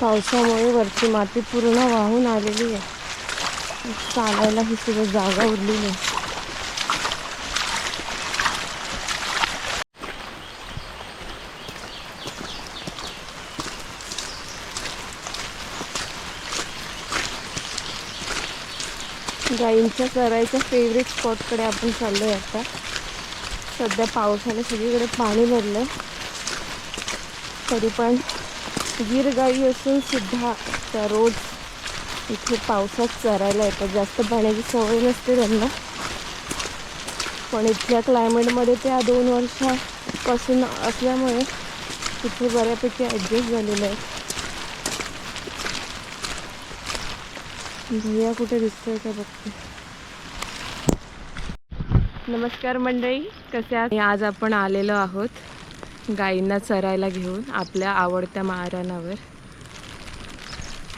पावसामुळे वरची माती पूर्ण वाहून आलेली आहे. चालायला ही सुद्धा जागा उरलेली आहे गाईंच्या करायच्या फेवरेट स्पॉटकडे आपण चाललो आहे आता. सध्या पावसाने सगळीकडे पाणी भरलं तरी पण गीर गाई असून सुद्धा त्या रोज इथे पावसात चरायला येतात. जास्त पाण्याची सवय नसते त्यांना. पण इथल्या क्लायमेटमध्ये त्या दोन वर्षापासून असल्यामुळे तिथे बऱ्यापैकी ॲडजस्ट झालेलं आहे भैया कुठे दिसतोय का बघते? नमस्कार मंडळी कसे आज आपण आलेलो आहोत गायींना चरायला घेऊन आपल्या आवडत्या महाराणावर.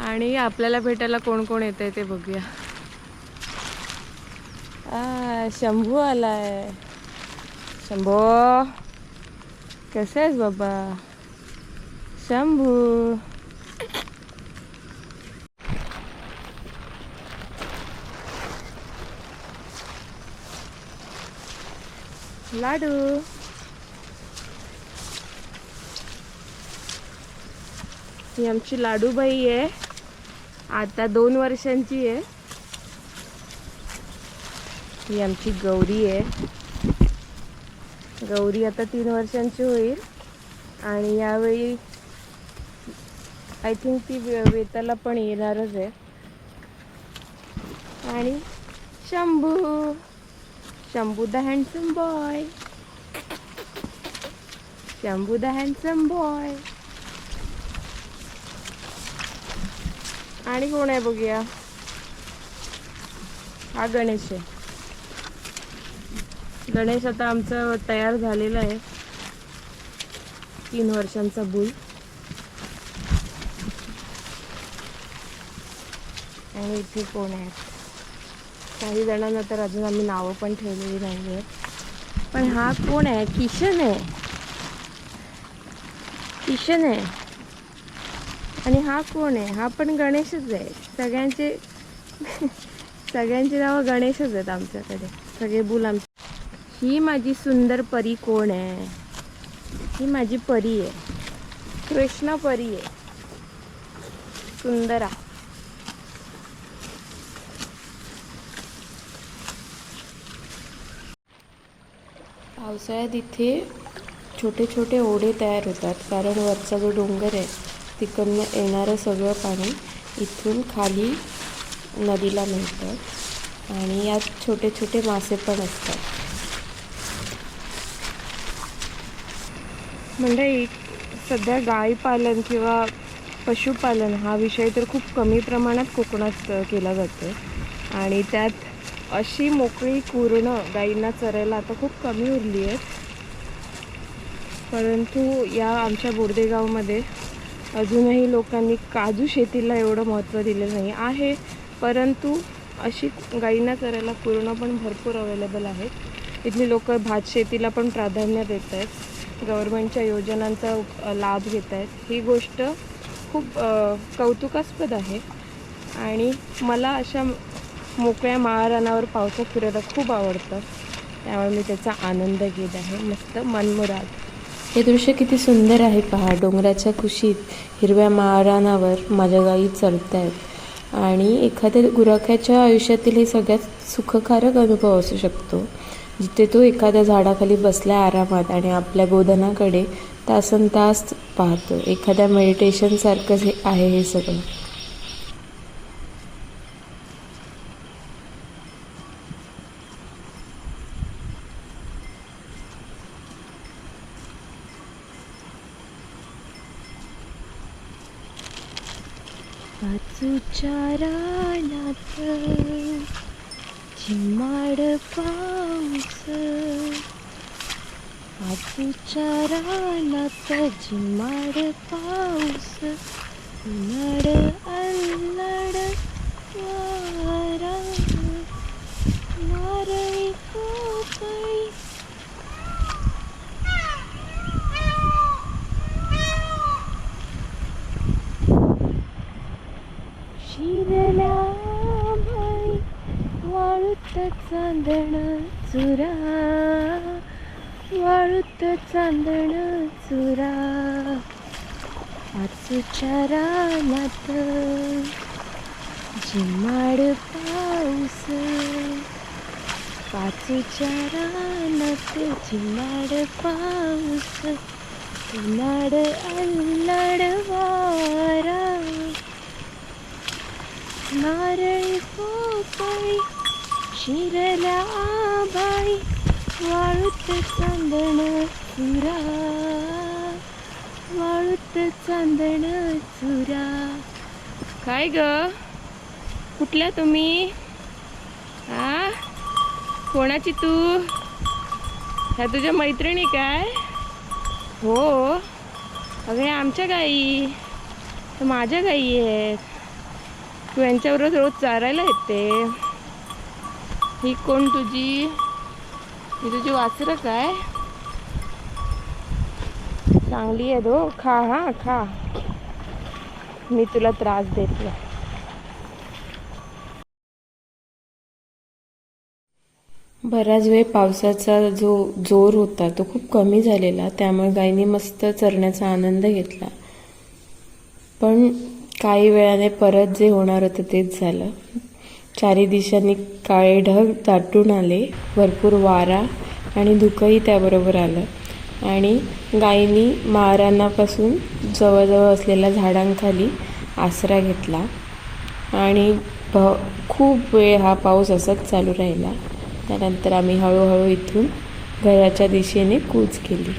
आणि आपल्याला भेटायला कोण कोण येतंय ते बघूया. आ शंभू आलाय. शंभू कसे आहेस बाबा? शंभू. लाडू. ही आमची लाडूबाई आहे. आता दोन वर्षांची आहे. ही आमची गौरी आहे. गौरी आता तीन वर्षांची होईल. आणि यावेळी आय थिंक ती वेताला पण येणारच आहे. आणि Shambhu. Shambhu the handsome boy. Shambhu the handsome boy. आणि कोण आहे बघूया? हा गणेश आहे. गणेश आता आमचं तयार झालेलं आहे. तीन वर्षांचा बुल. आणि इथे कोण आहे काही जणांना तर अजून आम्ही नावं पण ठेवलेली नाही आहेत पण हा कोण आहे? किशन आहे. किशन आहे. आणि हा कोण आहे? हा पण गणेशच आहे. सगळ्यांचे सगळ्यांची नावं गणेशच आहेत आमच्याकडे. सगळे बुल आम ही माझी सुंदर परी कोण आहे? ही माझी परी आहे. कृष्ण परी आहे. सुंदरा. पावसाळ्यात इथे छोटे छोटे ओढे तयार होतात कारण वरचा जो डोंगर आहे तिकडनं येणारं सगळं पाणी इथून खाली नदीला मिळतं आणि यात छोटे छोटे मासे पण असतात. म्हणजे सध्या गाईपालन किंवा पशुपालन हा विषय तर खूप कमी प्रमाणात कोकणात केला जातो. आणि त्यात अशी मोकळी कुरणं गाईंना चरायला आता खूप कमी उरली आहेत. परंतु या आमच्या बोर्देगावमध्ये अजूनही लोकांनी काजू शेतीला एवढं महत्त्व दिलं नाही आहे परंतु अशी गाईंना चरायला पूर्ण पण भरपूर अवेलेबल आहेत. इथली लोक भात शेतीला पण प्राधान्य देत आहेत गव्हर्मेंटच्या योजनांचा लाभ घेत आहेत ही गोष्ट खूप कौतुकास्पद आहे. आणि मला अशा मोकळ्या माळरानावर पावसात फिरायला खूप आवडतं. त्यामुळे मी त्याचा आनंद घेत आहे. मस्त मनमुराद. हे दृश्य किती सुंदर आहे पहा. डोंगराच्या कुशीत हिरव्या मारानावर माझ्या गायी चरत आहेत आणि एखाद्या गुराख्याच्या आयुष्यातील हे सगळ्यात सुखकारक अनुभव असू शकतो. जिथे तो एखाद्या झाडाखाली बसला आरामात आणि आपल्या गोधनाकडे तासन तास पाहतो. एखाद्या मेडिटेशनसारखंच हे आहे हे सगळं. वाचूच्या रानात चिमाड पाऊस. वाचूच्या रानात चिमाड पाऊस उन्हाळ अल्लड वारा नारळी पोकळी चांदण चुरा वाळूत चांदण चुरा. आजच्या रानात जिमाड पाऊस पाचूच्या रानात जिमाड पाऊस उन्हाड अल्लाड वारा. नारळी पोपळी शिरला बाई वाळूत चांदण चुरा. वाळूत चांदण चुरा. काय ग? कुठल्या तुम्ही? आ? कोणाची तू? ह्या तुझ्या मैत्रिणी काय? हो. अगं आमच्या गाई. तर माझ्या गाई आहेत. तू यांच्याबरोबर रोज चारायला येते. ही कोण तुझी? ही तुझी वासरं काय? चांगली आहे दो. खा हा खा. मी तुला त्रास देते बराच वेळ पावसाचा जो जोर होता तो खूप कमी झालेला. त्यामुळे गायीने मस्त चरण्याचा आनंद घेतला. पण काही वेळाने परत जे होणार होतं तेच झालं. चारी दिशांनी काळे ढग दाटून आले. भरपूर वारा आणि धुकंही त्याबरोबर आलं. आणि गायींनी महाराणापासून जवळजवळ असलेल्या झाडांखाली आसरा घेतला. आणि भ खूप वेळ हा पाऊस असाच चालू राहिला. त्यानंतर आम्ही हळूहळू इथून घराच्या दिशेने कूच केली.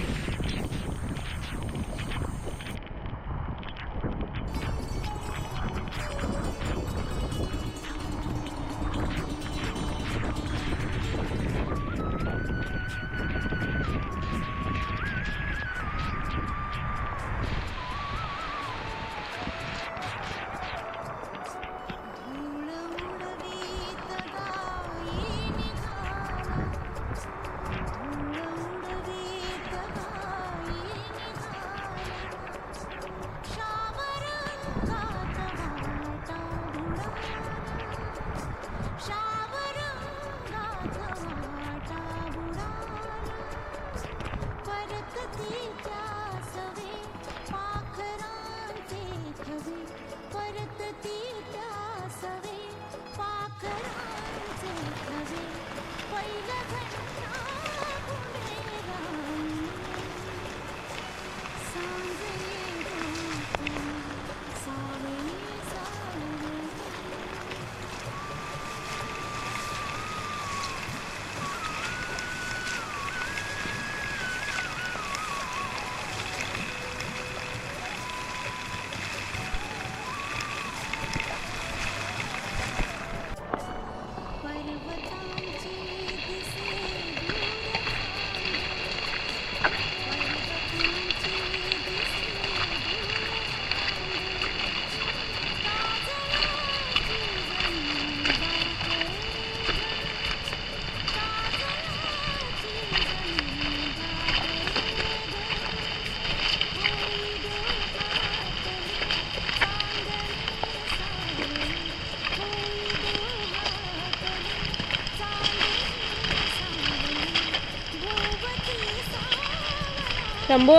शंभू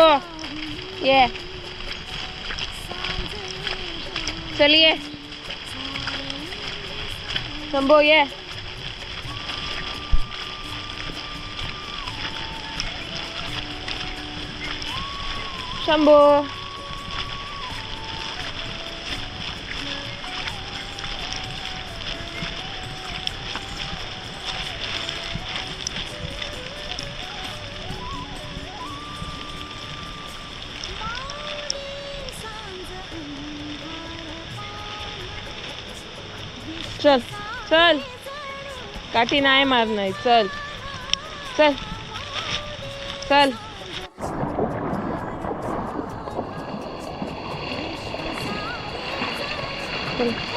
ये चल ये शंभू ये शंभू चल चल. काठी नाही मारणार चल. चल. चल. चल.